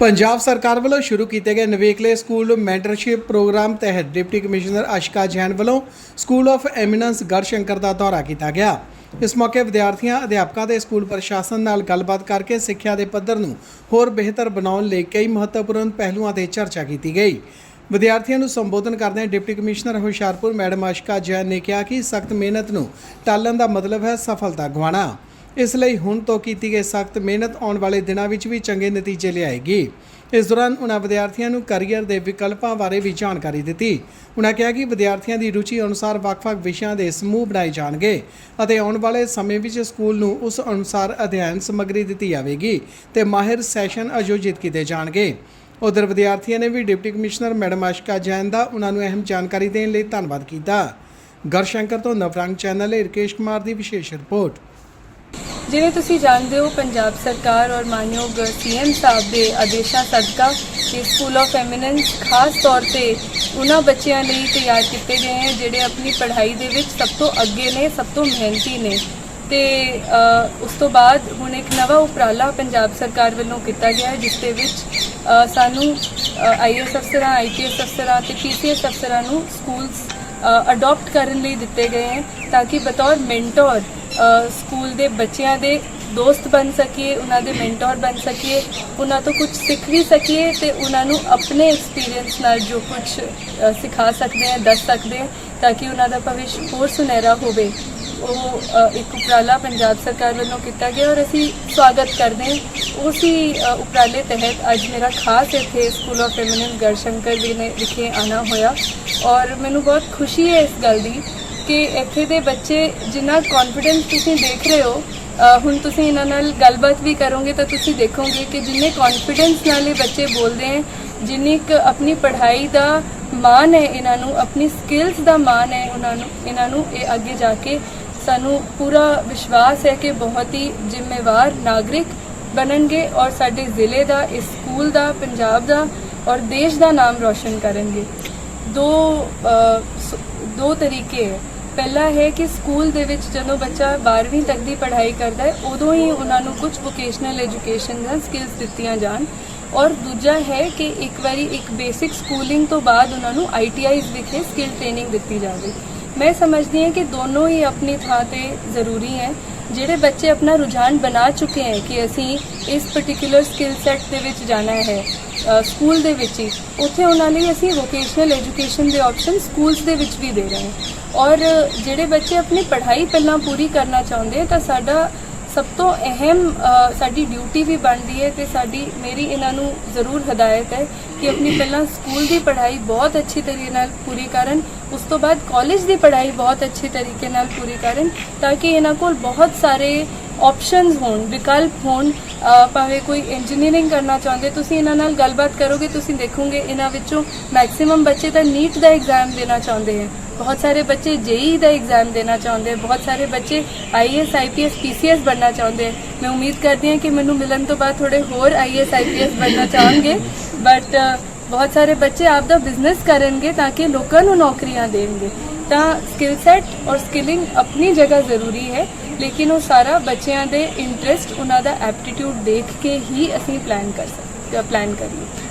ਪੰਜਾਬ ਸਰਕਾਰ ਵੱਲੋਂ ਸ਼ੁਰੂ ਕੀਤੇ ਗਏ ਨਵੇਕਲੇ ਸਕੂਲ ਮੈਂਟਰਸ਼ਿਪ ਪ੍ਰੋਗਰਾਮ ਤਹਿਤ ਡਿਪਟੀ ਕਮਿਸ਼ਨਰ ਆਸ਼ਕਾ ਜੈਨ ਵੱਲੋਂ ਸਕੂਲ ਆਫ ਐਮੀਨੈਂਸ ਗੜਸ਼ੰਕਰ ਦਾ ਦੌਰਾ ਕੀਤਾ ਗਿਆ। ਇਸ ਮੌਕੇ ਵਿਦਿਆਰਥੀਆਂ, ਅਧਿਆਪਕਾਂ ਤੇ ਸਕੂਲ ਪ੍ਰਸ਼ਾਸਨ ਨਾਲ ਗੱਲਬਾਤ ਕਰਕੇ ਸਿੱਖਿਆ ਦੇ ਪੱਧਰ ਨੂੰ ਹੋਰ ਬਿਹਤਰ ਬਣਾਉਣ ਲਈ ਕਈ ਮਹੱਤਵਪੂਰਨ ਪਹਿਲੂਆਂ ਤੇ ਚਰਚਾ ਕੀਤੀ ਗਈ। ਵਿਦਿਆਰਥੀਆਂ ਨੂੰ ਸੰਬੋਧਨ ਕਰਦਿਆਂ deputy commissioner Hoshiarpur madam Ashika Jain ਨੇ ਕਿਹਾ ਕਿ ਸਖਤ ਮਿਹਨਤ ਨੂੰ ਟਾਲਣ ਦਾ ਮਤਲਬ ਹੈ ਸਫਲਤਾ ਗਵਾਉਣਾ ਇਸ ਲਈ ਹੁਣ ਤੋਂ ਕੀਤੀ ਗਈ ਸਖਤ ਮਿਹਨਤ ਆਉਣ ਵਾਲੇ ਦਿਨਾਂ ਵਿੱਚ ਵੀ ਚੰਗੇ ਨਤੀਜੇ ਲਿਆਏਗੀ। ਇਸ ਦੌਰਾਨ ਉਨ੍ਹਾਂ ਵਿਦਿਆਰਥੀਆਂ ਨੂੰ ਕੈਰੀਅਰ ਦੇ ਵਿਕਲਪਾਂ ਬਾਰੇ ਵੀ ਜਾਣਕਾਰੀ ਦਿੱਤੀ। ਉਹਨਾਂ ਕਿਹਾ ਕਿ ਵਿਦਿਆਰਥੀਆਂ ਦੀ ਰੁਚੀ ਅਨੁਸਾਰ ਵੱਖ-ਵੱਖ ਵਿਸ਼ਿਆਂ ਦੇ ਸਮੂਹ ਬਣਾਏ ਜਾਣਗੇ ਅਤੇ ਆਉਣ ਵਾਲੇ ਸਮੇਂ ਵਿੱਚ ਸਕੂਲ ਨੂੰ ਉਸ ਅਨੁਸਾਰ ਅਧਿਐਨ ਸਮੱਗਰੀ ਦਿੱਤੀ ਜਾਵੇਗੀ ਤੇ ਮਾਹਿਰ ਸੈਸ਼ਨ ਆਯੋਜਿਤ ਕੀਤੇ ਜਾਣਗੇ। ਉਧਰ ਵਿਦਿਆਰਥੀਆਂ ਨੇ ਵੀ deputy commissioner madam Ashika Jain ਦਾ ਉਹਨਾਂ ਨੂੰ ਅਹਿਮ ਜਾਣਕਾਰੀ ਦੇਣ ਲਈ ਧੰਨਵਾਦ ਕੀਤਾ। ਗਰਸ਼ੰਕਰ ਤੋਂ ਨਵਰੰਗ ਚੈਨਲ ਲਈ ਰਕੇਸ਼ ਕੁਮਾਰ ਦੀ ਵਿਸ਼ੇਸ਼ ਰਿਪੋਰਟ। ਜਿਵੇਂ ਤੁਸੀਂ ਜਾਣਦੇ ਹੋ ਪੰਜਾਬ ਸਰਕਾਰ ਔਰ ਮਾਨਯੋਗ ਸੀਐਮ ਸਾਹਿਬ ਦੇ ਆਦੇਸ਼ਾਂ ਸਦਕਾ ਇਹ ਸਕੂਲ ਆਫ ਐਮੀਨੈਂਸ ਖਾਸ ਤੌਰ ਤੇ ਉਹਨਾਂ ਬੱਚਿਆਂ ਲਈ ਤਿਆਰ ਕੀਤੇ ਗਏ ਹਨ ਜਿਹੜੇ ਆਪਣੀ ਪੜ੍ਹਾਈ ਦੇ ਵਿੱਚ ਸਭ ਤੋਂ ਅੱਗੇ ਨੇ ਸਭ ਤੋਂ ਮਿਹਨਤੀ ਨੇ। ਤੇ ਉਸ ਤੋਂ ਬਾਅਦ ਹੁਣ ਇੱਕ ਨਵਾਂ ਉਪਰਾਲਾ ਪੰਜਾਬ ਸਰਕਾਰ ਵੱਲੋਂ ਕੀਤਾ ਗਿਆ ਹੈ ਜਿਸ ਦੇ ਵਿੱਚ ਅ, ਸਾਨੂੰ ਆਈਐਸ ਅਫਸਰਾਂ ਆਈਪੀਐਸ ਅਫਸਰਾਂ ਤੇ ਪੀਸੀਐਸ ਅਫਸਰਾਂ ਨੂੰ ਸਕੂਲਸ ਅਡਾਪਟ ਕਰਨ ਲਈ ਦਿੱਤੇ ਗਏ ਹਨ ਤਾਂ ਕਿ ਬਤੌਰ ਮੈਂਟੋਰ ਸਕੂਲ ਦੇ ਬੱਚਿਆਂ ਦੇ ਦੋਸਤ ਬਣ ਸਕੀਏ ਉਹਨਾਂ ਦੇ ਮੈਂਟੋਰ ਬਣ ਸਕੀਏ ਉਹਨਾਂ ਤੋਂ ਕੁਝ ਸਿੱਖ ਵੀ ਸਕੀਏ ਤੇ ਉਹਨਾਂ ਨੂੰ ਆਪਣੇ ਐਕਸਪੀਰੀਅੰਸ ਨਾਲ ਜੋ ਕੁਝ ਸਿਖਾ ਸਕਦੇ ਹਾਂ ਦੱਸ ਸਕਦੇ ਹਾਂ ਤਾਂ ਕਿ ਉਹਨਾਂ ਦਾ ਭਵਿੱਖ ਹੋਰ ਸੁਨਹਿਰਾ ਹੋਵੇ। ਉਹ ਇੱਕ ਉਪਰਾਲਾ ਪੰਜਾਬ ਸਰਕਾਰ ਵੱਲੋਂ ਕੀਤਾ ਗਿਆ ਔਰ ਅਸੀਂ ਸਵਾਗਤ ਕਰਦੇ ਹਾਂ। ਉਸੇ ਅ, ਉਪਰਾਲੇ ਤਹਿਤ ਅੱਜ ਮੇਰਾ ਖਾਸ ਇੱਥੇ ਸਕੂਲ ਆਫ ਫੈਮਿਨਿਨ ਗੜਸ਼ੰਕਰ ਜੀ ਨੇ ਵਿਖੇ ਆਣਾ ਹੋਇਆ ਔਰ ਮੈਨੂੰ ਬਹੁਤ ਖੁਸ਼ੀ ਹੈ ਇਸ ਗੱਲ ਦੀ ਕਿ ਇੱਥੇ ਦੇ ਬੱਚੇ ਜਿੰਨਾ ਕੌਨਫੀਡੈਂਸ ਤੁਸੀਂ ਦੇਖ ਰਹੇ ਹੋ ਹੁਣ ਤੁਸੀਂ ਇਹਨਾਂ ਨਾਲ ਗੱਲਬਾਤ ਵੀ ਕਰੋਗੇ ਤਾਂ ਤੁਸੀਂ ਦੇਖੋਗੇ ਕਿ ਜਿੰਨੇ ਕੌਨਫੀਡੈਂਸ ਨਾਲ ਇਹ ਬੱਚੇ ਬੋਲਦੇ ਹੈ, ਜਿੰਨੀ ਕੁ ਆਪਣੀ ਪੜ੍ਹਾਈ ਦਾ ਮਾਣ ਹੈ ਇਹਨਾਂ ਨੂੰ, ਆਪਣੀ ਸਕਿੱਲਸ ਦਾ ਮਾਣ ਹੈ ਉਹਨਾਂ ਨੂੰ, ਇਹਨਾਂ ਨੂੰ ਇਹ ਅੱਗੇ ਜਾ ਕੇ ਸਾਨੂੰ ਪੂਰਾ ਵਿਸ਼ਵਾਸ ਹੈ ਕਿ ਬਹੁਤ ਹੀ ਜ਼ਿੰਮੇਵਾਰ ਨਾਗਰਿਕ ਬਣਨਗੇ ਔਰ ਸਾਡੇ ਜ਼ਿਲ੍ਹੇ ਦਾ, ਇਸ ਸਕੂਲ ਦਾ, ਪੰਜਾਬ ਦਾ ਔਰ ਦੇਸ਼ ਦਾ ਨਾਮ ਰੋਸ਼ਨ ਕਰਨਗੇ। ਦੋ ਦੋ ਤਰੀਕੇ ਹੈ। ਪਹਿਲਾ ਹੈ ਕਿ ਸਕੂਲ ਦੇ ਵਿੱਚ ਜਦੋਂ ਬੱਚਾ 12ਵੀਂ ਤੱਕ ਦੀ ਪੜ੍ਹਾਈ ਕਰਦਾ ਹੈ, ਉਦੋਂ ਹੀ ਉਹਨਾਂ ਨੂੰ ਕੁਝ ਵੋਕੇਸ਼ਨਲ ਐਜੂਕੇਸ਼ਨ ਜਾਂ ਸਕਿੱਲਸ ਦਿੱਤੀਆਂ ਜਾਣ। ਔਰ ਦੂਜਾ ਹੈ ਕਿ ਇੱਕ ਵਾਰੀ ਇੱਕ ਬੇਸਿਕ ਸਕੂਲਿੰਗ ਤੋਂ ਬਾਅਦ ਉਹਨਾਂ ਨੂੰ ਆਈਟੀਆਈਜ਼ ਵਿਖੇ ਸਕਿੱਲ ਟ੍ਰੇਨਿੰਗ ਦਿੱਤੀ ਜਾਵੇ। ਮੈਂ ਸਮਝਦੀ ਹਾਂ ਕਿ ਦੋਨੋਂ ਹੀ ਆਪਣੀ ਥਾਂ ਤੇ ਜ਼ਰੂਰੀ ਹੈ। ਜਿਹੜੇ ਬੱਚੇ ਆਪਣਾ ਰੁਝਾਨ ਬਣਾ ਚੁੱਕੇ ਹੈ ਕਿ ਅਸੀਂ ਇਸ ਪਾਰਟਿਕੂਲਰ ਸਕਿੱਲ ਸੈੱਟ ਦੇ ਵਿੱਚ ਜਾਣਾ ਹੈ ਸਕੂਲ ਦੇ ਵਿੱਚ ਹੀ, ਉੱਥੇ ਉਹਨਾਂ ਲਈ ਅਸੀਂ ਵੋਕੇਸ਼ਨਲ ਐਜੂਕੇਸ਼ਨ ਦੇ ਆਪਸ਼ਨ ਸਕੂਲਸ ਦੇ ਵਿੱਚ ਵੀ ਦੇ ਰਹੇ ਹਾਂ। ਔਰ ਜਿਹੜੇ ਬੱਚੇ ਆਪਣੀ ਪੜ੍ਹਾਈ ਪਹਿਲਾਂ ਪੂਰੀ ਕਰਨਾ ਚਾਹੁੰਦੇ ਤਾਂ ਸਾਡਾ ਸਭ ਤੋਂ ਅਹਿਮ ਸਾਡੀ ਡਿਊਟੀ ਵੀ ਬਣਦੀ ਹੈ ਤੇ ਸਾਡੀ, ਮੇਰੀ ਇਹਨਾਂ ਨੂੰ ਜ਼ਰੂਰ ਹਦਾਇਤ ਹੈ ਕਿ ਆਪਣੀ ਪਹਿਲਾਂ ਸਕੂਲ ਦੀ ਪੜ੍ਹਾਈ ਬਹੁਤ ਅੱਛੀ ਤਰੀਕੇ ਨਾਲ ਪੂਰੀ ਕਰਨ, ਉਸ ਤੋਂ ਬਾਅਦ ਕਾਲਜ ਦੀ ਪੜ੍ਹਾਈ ਬਹੁਤ ਅੱਛੇ ਤਰੀਕੇ ਨਾਲ ਪੂਰੀ ਕਰਨ, ਤਾਂ ਕਿ ਇਹਨਾਂ ਕੋਲ ਬਹੁਤ ਸਾਰੇ ਆਪਸ਼ਨਸ ਹੋਣ, ਵਿਕਲਪ ਹੋਣ ਭਾਵੇਂ ਕੋਈ ਇੰਜੀਨੀਅਰਿੰਗ ਕਰਨਾ ਚਾਹੁੰਦੇ, ਤੁਸੀਂ ਇਹਨਾਂ ਨਾਲ ਗੱਲਬਾਤ ਕਰੋਗੇ, ਤੁਸੀਂ ਦੇਖੋਗੇ ਇਹਨਾਂ ਵਿੱਚੋਂ ਮੈਕਸਿਮਮ ਬੱਚੇ ਤਾਂ ਨੀਟ ਦਾ ਐਗਜ਼ਾਮ ਦੇਣਾ ਚਾਹੁੰਦੇ ਹੈ। ਬਹੁਤ ਸਾਰੇ ਬੱਚੇ ਜੇਈ ਦਾ ਐਗਜ਼ਾਮ ਦੇਣਾ ਚਾਹੁੰਦੇ, ਬਹੁਤ ਸਾਰੇ ਬੱਚੇ ਆਈਐਸ ਆਈਪੀਐਸ ਪੀਸੀਐਸ ਬਣਨਾ ਚਾਹੁੰਦੇ। ਮੈਂ ਉਮੀਦ ਕਰਦੀ ਹਾਂ ਕਿ ਮੈਨੂੰ ਮਿਲਣ ਤੋਂ ਬਾਅਦ ਥੋੜੇ ਹੋਰ ਆਈਐਸ ਆਈਪੀਐਸ ਬਣਨਾ ਚਾਹਣਗੇ। ਬਟ ਬਹੁਤ ਸਾਰੇ ਬੱਚੇ ਆਪ ਦਾ ਬਿਜ਼ਨਸ ਕਰਨਗੇ ਤਾਂ ਕਿ ਲੋਕਾਂ ਨੂੰ ਨੌਕਰੀਆਂ ਦੇਣਗੇ। ਤਾਂ ਸਕਿੱਲ ਸੈਟ ਔਰ ਸਕਿਲਿੰਗ ਆਪਣੀ ਜਗ੍ਹਾ ਜ਼ਰੂਰੀ ਹੈ, ਲੇਕਿਨ ਉਹ ਸਾਰਾ ਬੱਚਿਆਂ ਦੇ ਇੰਟਰਸਟ ਉਹਨਾਂ ਦਾ ਐਪਟੀਟਿਊਡ ਦੇਖ ਕੇ ਹੀ ਅਸੀਂ ਪਲਾਨ ਕਰ ਸਕਦੇ ਪਲਾਨ ਕਰੀਏ।